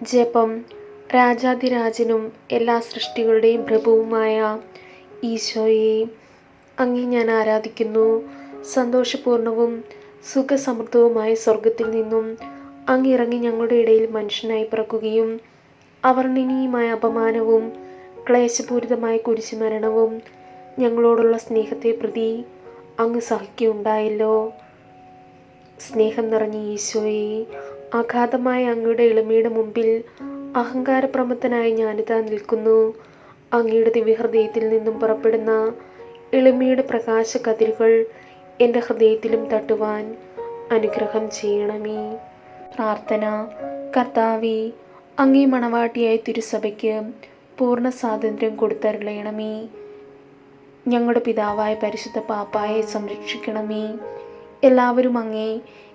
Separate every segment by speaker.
Speaker 1: ജപം രാജാതിരാജനും എല്ലാ സൃഷ്ടികളുടെയും പ്രഭുവുമായ ഈശോയെ. അങ്ങേ ഞാൻ ആരാധിക്കുന്നു. സന്തോഷപൂർണവും സുഖസമൃദ്ധവുമായ സ്വർഗത്തിൽ നിന്നും അങ്ങിറങ്ങി ഞങ്ങളുടെ ഇടയിൽ മനുഷ്യനായി പിറക്കുകയും അവർണനീയമായ അപമാനവും ക്ലേശപൂരിതമായ കുരിശുമരണവും ഞങ്ങളോടുള്ള സ്നേഹത്തെ പ്രതി അങ്ങ് സഹിക്കുകയുണ്ടായല്ലോ. സ്നേഹം നിറഞ്ഞ ഈശോയെ അഗാധമായ അങ്ങയുടെ എളിമയുടെ മുമ്പിൽ അഹങ്കാരപ്രമത്തനായി ഞാനിതാ നിൽക്കുന്നു. അങ്ങയുടെ ദിവ്യഹൃദയത്തിൽ നിന്നും പുറപ്പെടുന്ന എളിമയുടെ പ്രകാശ കതിരുകൾ എന്റെ ഹൃദയത്തിലും തട്ടുവാൻ അനുഗ്രഹം ചെയ്യണമേ. പ്രാർത്ഥന. കർത്താവെ അങ്ങേ മണവാട്ടിയായ തിരുസഭയ്ക്ക് പൂർണ സ്വാതന്ത്ര്യം കൊടുത്തരുളയണമേ. ഞങ്ങളുടെ പിതാവായ പരിശുദ്ധ പാപ്പായെ സംരക്ഷിക്കണമേ. എല്ലാവരും അങ്ങേ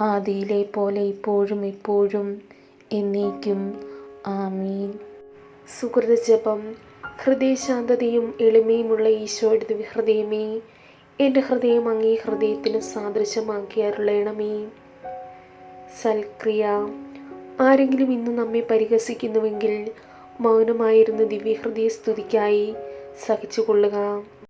Speaker 1: ആദിയിലെ പോലെ ഇപ്പോഴും ഇപ്പോഴും എന്നേക്കും. ആമീൻ. സുഹൃത ജപം. ഹൃദയശാന്തതയും എളിമയുമുള്ള ഈശോയുടെ ഹൃദയമേ എന്റെ ഹൃദയം അങ്ങേ ഹൃദയത്തിന് സാദൃശ്യമാക്കി അരുളേണമേ സൽക്രിയ. ആരെങ്കിലും ഇന്ന് നമ്മെ പരിഹസിക്കുന്നുവെങ്കിൽ മൗനമായിരുന്ന ദിവ്യഹൃദയ സ്തുതിക്കായി സഹിച്ചുകൊള്ളുക.